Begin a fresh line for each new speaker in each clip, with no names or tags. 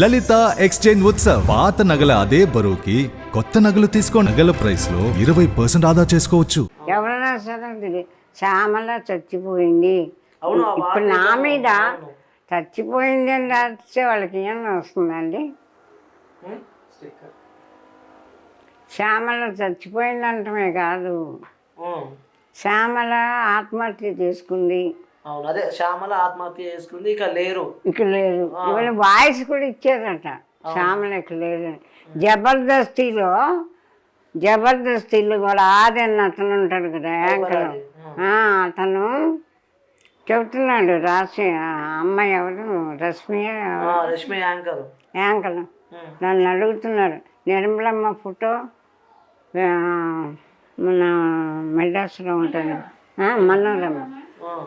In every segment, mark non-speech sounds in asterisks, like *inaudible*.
లలిత exchange Utsav. పాత నగల అదే బరువుకి కొత్త నగలు తీసుకో నగల ప్రైస్లో ఇరవై పర్సెంట్ ఆదా చేసుకోవచ్చు.
ఎవరైనా సరే శ్యామల చచ్చిపోయింది. ఇప్పుడు నా మీద. చచ్చిపోయింది అని రాస్తే వాళ్ళకి ఏమైనా వస్తుందండి? శ్యామల చచ్చిపోయిందంటమే కాదు. శ్యామల ఆత్మహత్య చేసుకుంది.
అవును. అదే శ్యామల ఆత్మహత్య చేసుకుంది ఇక లేరు.
ఇక లేదు వాయిస్ కూడా ఇచ్చారట. శ్యామల ఇక లేదు. జబర్దస్తిలో జబర్దస్తిలో కూడా ఆదన్ అతను ఉంటాడు కదా యాంకర్. అతను చెబుతున్నాడు రాసి అమ్మాయి ఎవరు? రశ్మి
ఆ, రష్మి యాంకర్.
యాంకర్. నన్ను అడుగుతున్నారు నిర్మలమ్మ ఫోటో మన మెడ్రాస్లో ఉంటుంది. ఆ, మనోరమ్మ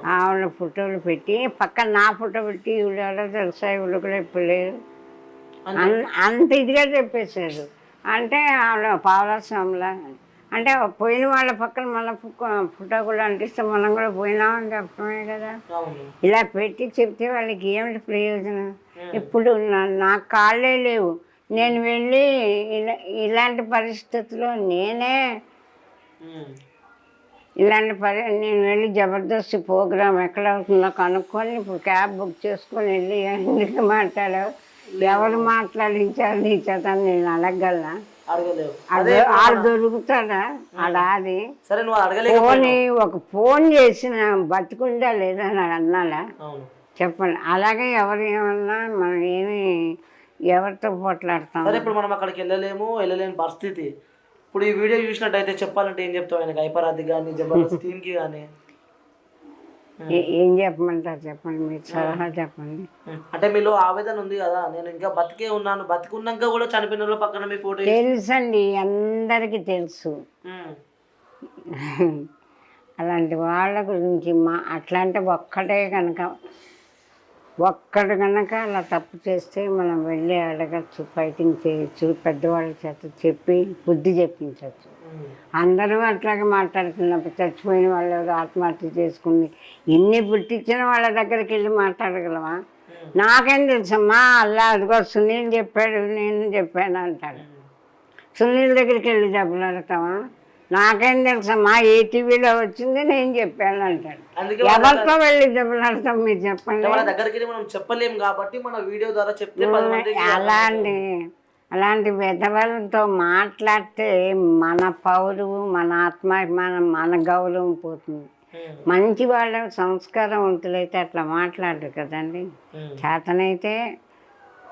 ఆవిడ ఫోటోలు పెట్టి పక్కన నా ఫోటో పెట్టి ఇవిడ ఎవరో తెలుసా? ఇవిడ కూడా ఇప్పుడు లేదు అన్- అంత ఇదిగా చెప్పేశారు. అంటే ఆవిడ పావలాస్వామిలా అంటే పోయిన వాళ్ళ పక్కన మన ఫోటో- కూడా అంటిస్తే మనం కూడా పోయినామని చెప్పడమే కదా. ఇలా పెట్టి చెప్తే వాళ్ళకి ఏమిటి ప్రయోజనం? ఇప్పుడు నా- నాకు కాళ్ళే లేవు. నేను వెళ్ళి ఇలా ఇలాంటి పరిస్థితుల్లో నేనే. ఇలాంటి పరి నేను వెళ్ళి జబర్దస్త్ ప్రోగ్రామ్ ఎక్కడ అవుతుందో కనుక్కొని ఇప్పుడు క్యాబ్ బుక్ చేసుకొని వెళ్ళి ఎందుకు మాట్లాడావు? ఎవరు మాట్లాడించారు నీ చేత నేను అడగలనా? అది ఆడు దొరుకుతాడా? ఆడ అది?
సరే నువ్వు అడగలేక
ఫోన్ ఒక ఫోన్ చేసిన బతుకుందా లేదా అని అన్నాడా చెప్పండి. అలాగే ఎవరు ఏమన్నా మనం ఏమి ఎవరితో పోట్లాడతాం?
ఇప్పుడు మనం అక్కడికి వెళ్ళలేము వెళ్ళలేని పరిస్థితి. ఇప్పుడు ఈ వీడియో చూసినట్టయితే చెప్పాలంటే ఏం చెప్తావు ఆయనకి? ఐపరాది కానీ జబర్దస్త్ *laughs* టీమ్కి కానీ
ఏ- చెప్పమంటారు చెప్పండి మీరు సలహా చెప్పండి.
అంటే మీలో ఆవేదన ఉంది కదా నేను ఇంకా బతికే ఉన్నాను బతికున్నాక కూడా చనిపోయిన పక్కన మీ ఫోటో
తెలుసండి అందరికీ తెలుసు. *laughs* అలాంటి వాళ్ళ గురించి మా అట్లాంటి ఒక్కటే కనుక ఒక్కడు కనుక అలా తప్పు చేస్తే మనం వెళ్ళి అడగచ్చు ఫైటింగ్ చేయొచ్చు పెద్దవాళ్ళ చేత చెప్పి బుద్ధి చెప్పించవచ్చు అందరూ అట్లాగే మాట్లాడుతున్నప్పుడు చచ్చిపోయిన వాళ్ళు ఎవరు ఆత్మహత్య చేసుకుని ఇన్ని పుట్టించిన వాళ్ళ దగ్గరికి వెళ్ళి మాట్లాడగలమా నాకేం తెలుసమ్మా అలా అదిగో సునీల్ చెప్పాడు నేను చెప్పాను అంటాడు. సునీల్ దగ్గరికి వెళ్ళి దెబ్బలాడతావా నాకేం తెలుసమ్మా ఏ టీవీలో వచ్చింది నేను చెప్పాను అంటాడు ఎవరితో వెళ్ళి దెబ్బలాడతాం మీరు చెప్పండి
వాళ్ళ దగ్గరికి వెళ్ళి మనం చెప్పలేం కాబట్టి మన వీడియో ద్వారా చెప్తే పది మందికి
అలాంటి అలాంటి విధవలతో మాట్లాడితే మన పౌరువు మన ఆత్మాభిమానం మన గౌరవం పోతుంది. మంచి వాళ్ళ సంస్కారవంతులైతే అట్లా మాట్లాడరు కదండి. చేతనైతే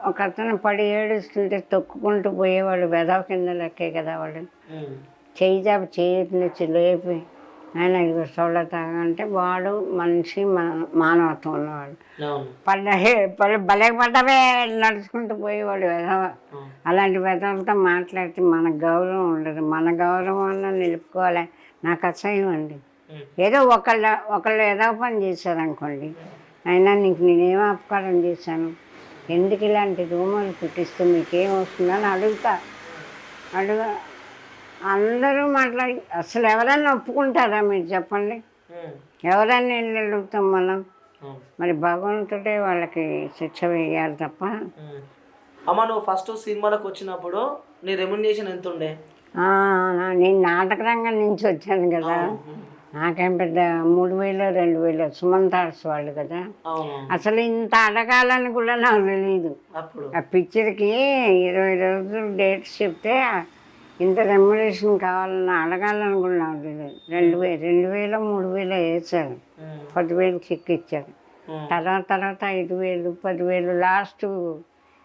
ఒక అతను పడి ఏడుస్తుంటే తొక్కుకుంటూ పోయేవాడు వెదవ కింద లెక్కే కదా
ఉం.
చేయి చేతి లేపి ఆయన సోళ్ళ తాగంటే వాడు మనిషి మన మానవత్వం ఉన్నవాడు. పడ్డ పల్లె భలే పడ్డవే నడుచుకుంటూ పోయేవాడు వెధవ. అలాంటి వెధవలతో మాట్లాడితే మన గౌరవం ఉండదు. మన గౌరవం అన్న నిలుపుకోవాలి. నాకు అసహ్యం అండి. ఏదో ఒకళ్ళ ఒకళ్ళు ఏదో పని చేశారనుకోండి అయినా నీకు నేనేం అపకారం చేశాను? ఎందుకు ఇలాంటి రూములు పుట్టిస్తే మీకేం వస్తుందని అడుగుతా. అడుగు అందరూ మాట్లాడి అసలు ఎవరైనా ఒప్పుకుంటారా మీరు చెప్పండి. ఎవరైనా వెళ్ళి అడుగుతాం మనం. మరి భగవంతుడే వాళ్ళకి శిక్ష వేయాలి తప్ప.
అమ్మ నువ్వు ఫస్ట్ సినిమాలకు వచ్చినప్పుడు నీ రెమ్యునేషన్ ఎంత ఉండే
నేను నాటక రంగం నుంచి వచ్చాను కదా. నాకేం పెద్ద మూడు వేలు రెండు వేలు సుమంత్ ఆర్ట్స్ వాళ్ళు కదా. అసలు ఇంత అడగాలని కూడా నాకు తెలియదు ఆ పిక్చర్కి ఇరవై రోజులు డేట్స్ చెప్తే ఇంత రెమ్యునేషన్ కావాలని అడగాలని కూడా నాకు తెలియదు రెండు వేలు రెండు వేలు మూడు వేలు వేసారు
ఉం.
పదివేలు చెక్ ఇచ్చారు. తర్వాత తర్వాత ఐదు వేలు పదివేలు లాస్ట్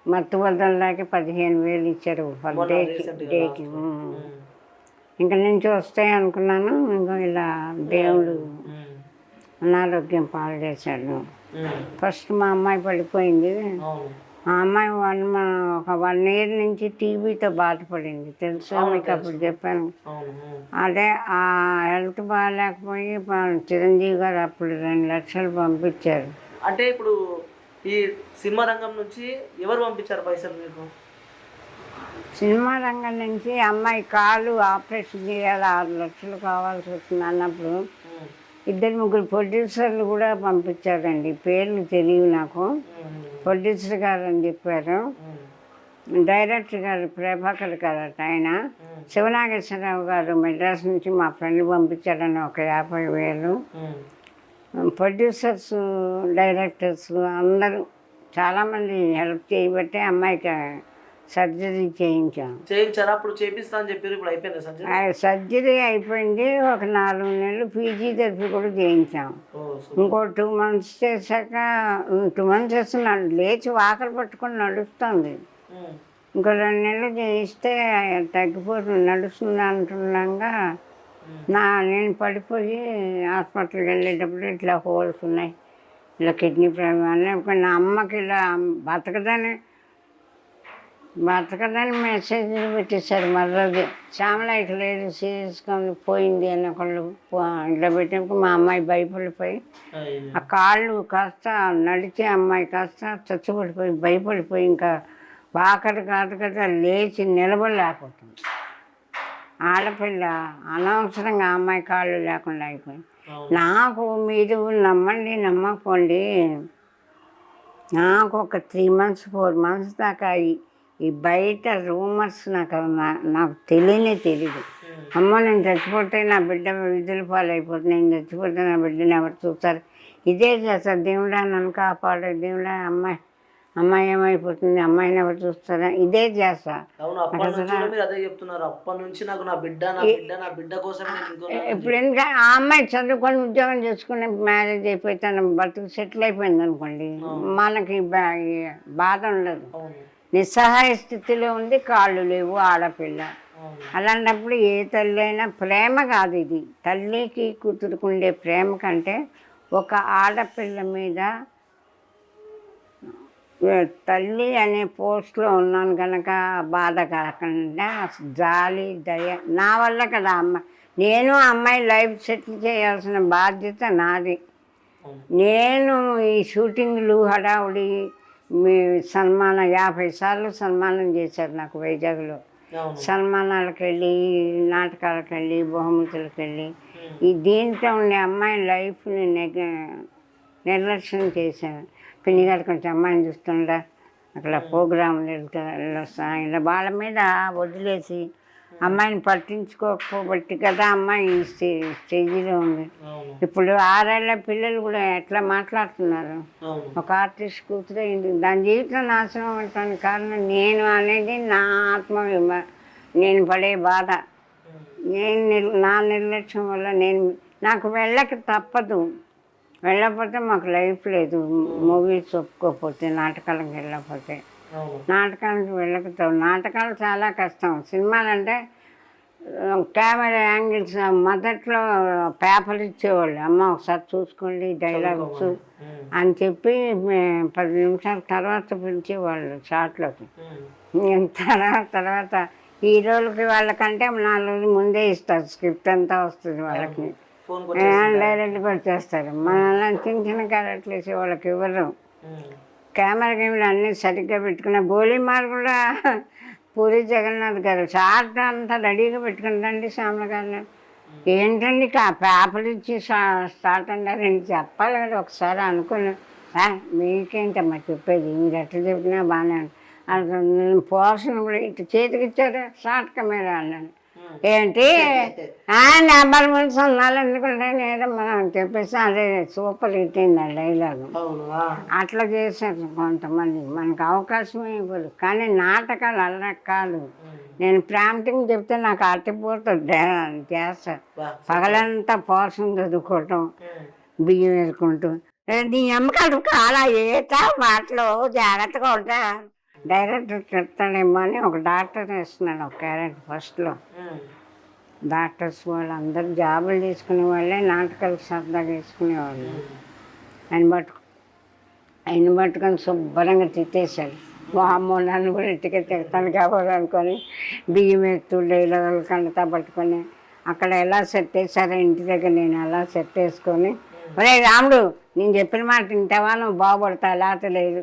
మత్తు వదలదాకా పదిహేను వేలు ఇచ్చారు డేకి డేకి. ఇంక నుంచి వస్తాయి అనుకున్నాను ఇంకా ఇలా దేవుడు. అనారోగ్యం పాలు చేశాడు. ఫస్ట్ మా అమ్మాయి పడిపోయింది మా అమ్మాయి వన్ ఒక వన్ ఇయర్ నుంచి టీబీతో బాధపడింది. తెలుసా? మీకు అప్పుడు చెప్పాను. అదే ఆ హెల్త్ బాగాలేకపోయి చిరంజీవి గారు అప్పుడు రెండు లక్షలు పంపించారు.
అంటే ఇప్పుడు ఈ సినిమా రంగం నుంచి ఎవరు పంపించారు పైసలు మీకు?
సినిమా రంగం నుంచి అమ్మాయి కాలు ఆపరేషన్ చేయాలి ఆరు లక్షలు కావాల్సి వస్తుంది అన్నప్పుడు. ఇద్దరు ముగ్గురు ప్రొడ్యూసర్లు కూడా పంపించారండి. పేర్లు తెలియవు నాకు. ప్రొడ్యూసర్ గారు అని చెప్పారు. డైరెక్టర్ గారు ప్రభాకర్ గారు అట ఆయన. శివనాగేశ్వరరావు గారు మెడ్రాస్ నుంచి మా ఫ్రెండ్ పంపించారని ఒక యాభై వేలు. ప్రొడ్యూసర్స్ డైరెక్టర్స్ అందరూ చాలామంది హెల్ప్ చేయబట్టే అమ్మాయికి సర్జరీ చేయించాం.
చేయించారా? అప్పుడు చేపిస్తా అని చెప్పారు ఇప్పుడు అయిపోయింది సర్జరీ?
సర్జరీ అయిపోయింది ఒక నాలుగు నెలలు పీజీ థెరపీ కూడా చేయించాం. ఇంకో టూ మంత్స్ చేశాక టూ మంత్స్ చేస్తున్నాడు లేచి వాకలు పట్టుకొని నడుస్తుంది. ఇంకో రెండు నెలలు చేయిస్తే తగ్గిపోతుంది నడుస్తుంది అంటుండగా నా నేను పడిపోయి హాస్పిటల్కి వెళ్ళేటప్పుడు ఇట్లా హోల్స్ ఉన్నాయి ఇలా కిడ్నీ ప్రాబ్లం నా అమ్మకి ఇలా బతకదని బతకదని మెసేజ్ పెట్టేశారు మర్రది శ్యామలకి లేదు సీరియస్గా పోయింది అని ఒకళ్ళు ఇట్లా పెట్టినప్పుడు మా అమ్మాయి భయపడిపోయి
అయ్యో.
ఆ కాళ్ళు కాస్త నడిచే అమ్మాయి కాస్త చచ్చుపడిపోయి భయపడిపోయి ఇంకా వాకటి కాదు కదా లేచి నిలబడలేకపోతుంది ఆడపిల్ల అనవసరంగా అమ్మాయి కాళ్ళు లేకుండా అయిపోయింది. నాకు మీరు నమ్మండి నమ్మకపోండి నాకు ఒక త్రీ మంత్స్ ఫోర్ మంత్స్ దాకా ఈ ఈ బయట రూమర్స్ నాకు నాకు తెలియనే తెలియదు అమ్మ నేను చచ్చిపోతే నా బిడ్డ విధుల పాలైపోతుంది నేను చచ్చిపోతే నా బిడ్డని ఎవరు చూస్తారు? ఇదే చేస్తారు. దేవుడా నన్ను కాపాడు. దేవుడా అమ్మాయి అమ్మాయి ఏమైపోతుంది? అమ్మాయిని ఎవరు చూస్తారా? ఇదే చేస్తా. ఇప్పుడు ఎందుకంటే ఆ అమ్మాయి చదువుకొని ఉద్యోగం చేసుకుని మ్యారేజ్ అయిపోయి తన బతుకు సెటిల్ అయిపోయింది అనుకోండి మనకి బాధ ఉండదు. నిస్సహాయ స్థితిలో ఉంది కాళ్ళు లేవు ఆడపిల్ల. అలాంటప్పుడు ఏ తల్లి అయినా ప్రేమ కాదు ఇది. తల్లికి కూతురుకు ఉండే ప్రేమ కంటే ఒక ఆడపిల్ల మీద తల్లి అనే పోస్ట్లో ఉన్నాను కనుక బాధ కాకుండా జాలి దయ నా వల్ల కదా అమ్మాయి నేను అమ్మాయి లైఫ్ సెటిల్ చేయాల్సిన బాధ్యత నాది. నేను ఈ షూటింగ్లు హడావుడి మీ సన్మానం యాభై సార్లు సన్మానం చేశారు నాకు వైజాగ్లో. సన్మానాలకు వెళ్ళి నాటకాలకు వెళ్ళి బహుమతులకు వెళ్ళి ఈ దీంట్లో ఉండే అమ్మాయి లైఫ్ని నెగ నిర్లక్ష్యం చేశాను పిన్ని గారు కొంచెం అమ్మాయిని చూస్తుండా అక్కడ వెళ్ళొస్తా ఇలా వాళ్ళ మీద వదిలేసి అమ్మాయిని పట్టించుకోకపోబట్టి కదా అమ్మాయి ఈ స్టేజీలో ఉంది. ఇప్పుడు ఆరేళ్ళ పిల్లలు కూడా ఎట్లా మాట్లాడుతున్నారు? ఒక ఆర్టిస్ట్ కూతురు అయింది దాని జీవితం నాశనం అవటానికి కారణం నేను అనేది నా ఆత్మ నేను పడే బాధ. నేను నా నిర్లక్ష్యం వల్ల నేను నాకు వెళ్ళక తప్పదు. వెళ్ళకపోతే మాకు లైఫ్ లేదు. మూవీస్ ఒప్పుకోకపోతే నాటకాలకు వెళ్ళకపోతే. నాటకానికి వెళ్ళకపోతే. నాటకాలు చాలా కష్టం. సినిమాలు అంటే కెమెరా యాంగిల్స్ మొదట్లో పేపర్ ఇచ్చేవాళ్ళు. అమ్మ ఒకసారి చూసుకోండి డైలాగ్స్. అని చెప్పి పది నిమిషాల తర్వాత పిలిచేవాళ్ళు షార్ట్లోకి. తర్వాత తర్వాత హీరోలకి వాళ్ళకంటే నాలుగు రోజులు ముందే ఇస్తారు. స్క్రిప్ట్ అంతా వస్తుంది వాళ్ళకి. డైరెక్ట్గా వచ్చేస్తారు మన చిన్న చిన్న క్యారెక్టర్లు వేసే వాళ్ళకి ఇవ్వరు. కెమెరా గేమ్లు అన్నీ సరిగ్గా పెట్టుకున్న. గోళీమార్ కూడా పూరి జగన్నాథ్ గారు. షార్ట్ అంతా రెడీగా పెట్టుకుంటండి శ్యామల గారు. ఏంటండి కా పేపర్ ఇచ్చి స్టార్ట్ అన్నారు. నేను చెప్పాలి కదా ఒకసారి అనుకుని మీకేంటమ్మా చెప్పేది? మీరు ఎట్లా చెప్పినా బాగానే అసలు నేను పోర్షన్ కూడా ఇటు చేతికి ఇచ్చారు. షార్ట్ కెమెరా అన్నాను. ఏంటి? ఆ, నెంబర్ వన్ సొన్నాలు ఎందుకంటే నేను మనం చెప్పేసి అదే సూపర్ హిట్ అయింది ఆ డైలాగు. అట్లా చేశారు కొంతమంది. మనకు అవకాశమే ఇవ్వదు కానీ నాటకాలు అలా కాదు నేను ప్రాంప్టింగ్ చెప్తే నాకు అట్టిపోతుంది. చేస్తారు. పగలంతా పోర్షన్ చదువుకోవటం. బియ్యం వేసుకుంటూ "ఏ, నీ అమ్మకాలు అలా ఏటా మాటలు? జాగ్రత్తగా ఉంటా. డైరెక్టర్ చెప్తాడేమో అని ఒక డాక్టర్ వేస్తున్నాడు ఒక క్యారెక్టర్ ఫస్ట్లో.
డాక్టర్స్
డాక్టర్స్ వాళ్ళందరూ జాబులు తీసుకునే వాళ్ళే నాటకాలు సరదాగా తీసుకునేవాళ్ళు ఆయన పట్టుకు ఆయన పట్టుకొని శుభ్రంగా తిట్టేశాడు. వామ్మో నన్ను కూడా ఇంటికి తిడతాను కాబట్టి అనుకొని బియ్యం ఎత్తు డైలాగులు కండతా పట్టుకొని అక్కడ ఎలా సెట్ వేసారో ఇంటి దగ్గర నేను అలా సెట్ వేసుకొని ఒరే రాముడు నేను చెప్పిన మాట తింటావా నువ్వు బాగుపడతా లేకపోతే లేదు.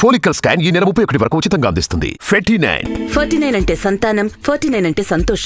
Follicle scan ఈ నెల ముప్పై ఒకటి వరకు ఉచితంగా అందిస్తుంది. నైన్
ఫార్టీ నైన్ అంటే సంతానం ఫార్టీ నైన్ అంటే సంతోషం.